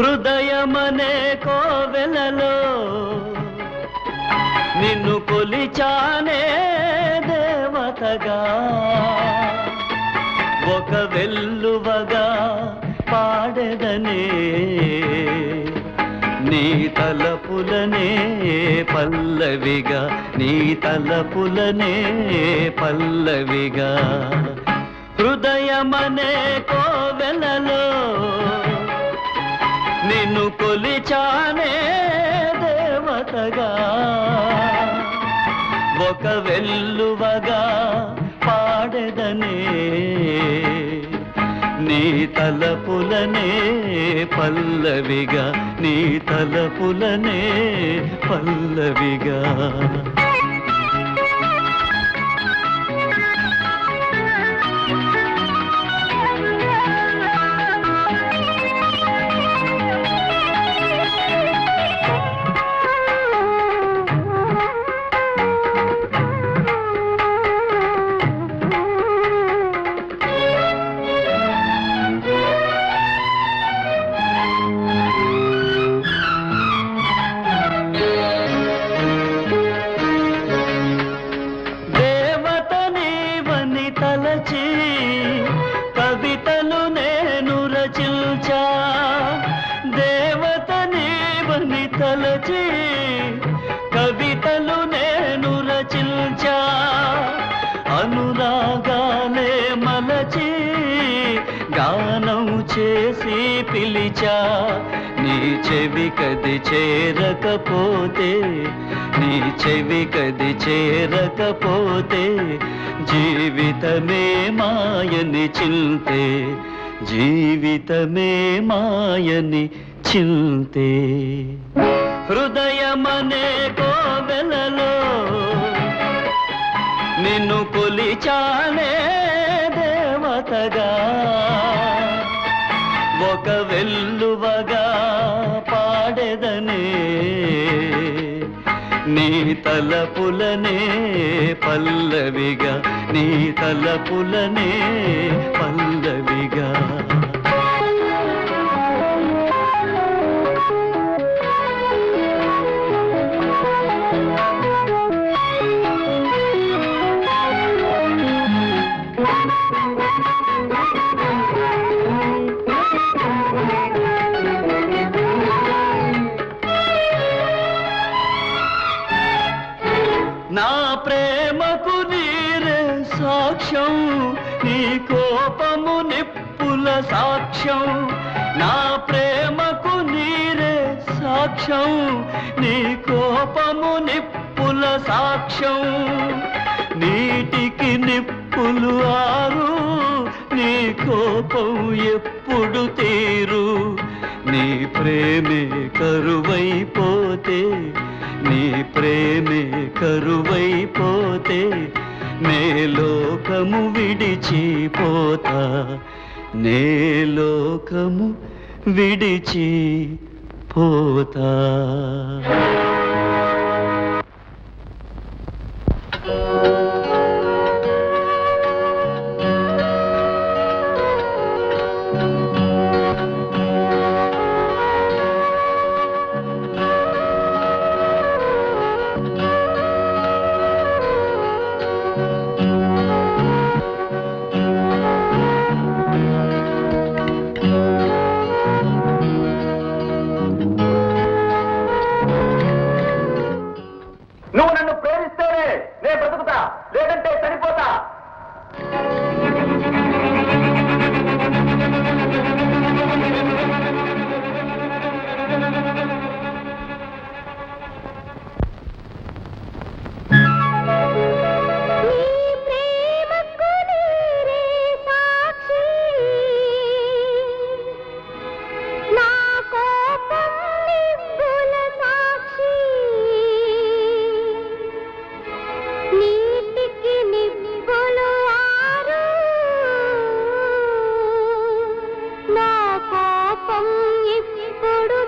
హృదయమనే కోవెలలో నిన్ను కొలిచానే దేవతగా. ఒక వెల్లువగా పాడెదనే నీ తలపులనే పల్లవిగా నీ తలపులనే పల్లవిగా. హృదయమనే కోవెలలో నిన్ను కొలిచానే దేవతగా. ఒక వెల్లువగా పాడెదనే నీ తలపులనే పల్లవిగా నీ తలపులనే పల్లవిగా. చేసి పిలిచా. నీ చెవి కది చేరకపోతే నీ చెవి కది చేరకపోతే జీవితమే మాయని చింతే జీవితమే మాయని చింతే. హృదయమనే కోవెలలో నిన్ను కొలిచానే దేవతగా. ఒక వెల్లువగా పాడెదనే. నీ తలపులనే పల్లవిగా నీ తలపులనే పల్ల నా ప్రేమకు నీరే సాక్ష్యం నీ కోపము నిప్పుల సాక్ష్యం. నా ప్రేమకు నీరే సాక్ష్యం నీ కోపము నిప్పుల సాక్ష్యం. నీటికి నిప్పులు ఆరు నీ కోపం ఎప్పుడు తీరు. నీ ప్రేమే కరువైపోతే నీ ప్రేమే కరువైపోతే నే లోకము విడిచిపోతా. నే లోకము విడిచిపోతా. పాపం ఇప్పుడు